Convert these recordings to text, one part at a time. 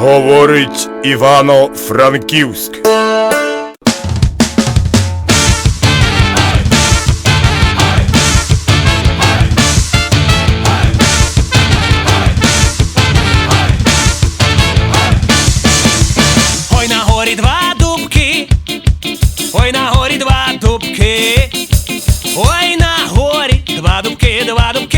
Говорить Івано-Франківськ. Ой на горі два дубки, ой на горі два дубки, ой на горі два дубки, два дубки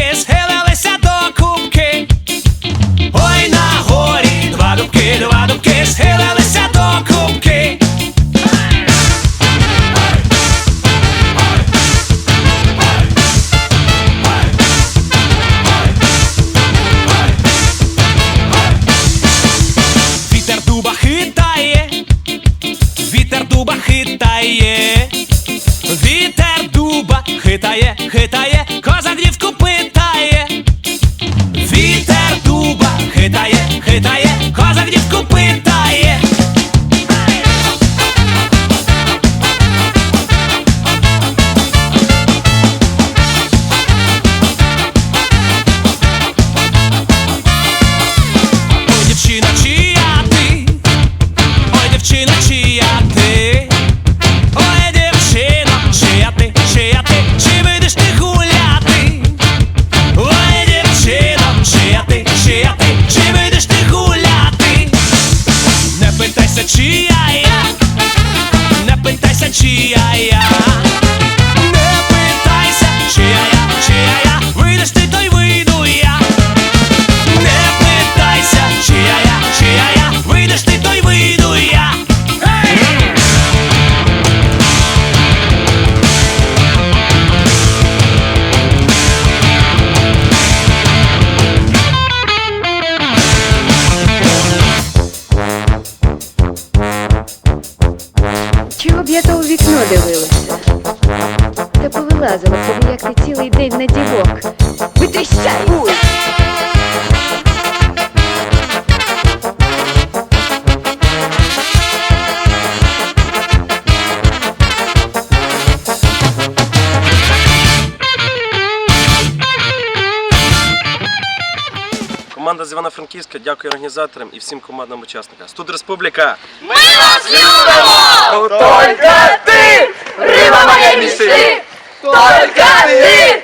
дуба хитає, вітер дуба хитає, Дівчина, чия ти? Ой, дівчина, чия ти, чия ти, чи вийдеш ти гуляти? Ой, дівчина, чия ти, чия ти, чи вийдеш ти гуляти? Не питайся, чия я, не питайся, чия я. Не питайся, чия я, чия Чого б я то у вікно дивилася? Та повилазила собі, як ти цілий день на дівок. Витріщай! Уй! Команда з Івано-Франківська дякує організаторам і всім командним учасникам. Студ Республіка! Только ты, рыба моей мечты! Только ты, рыба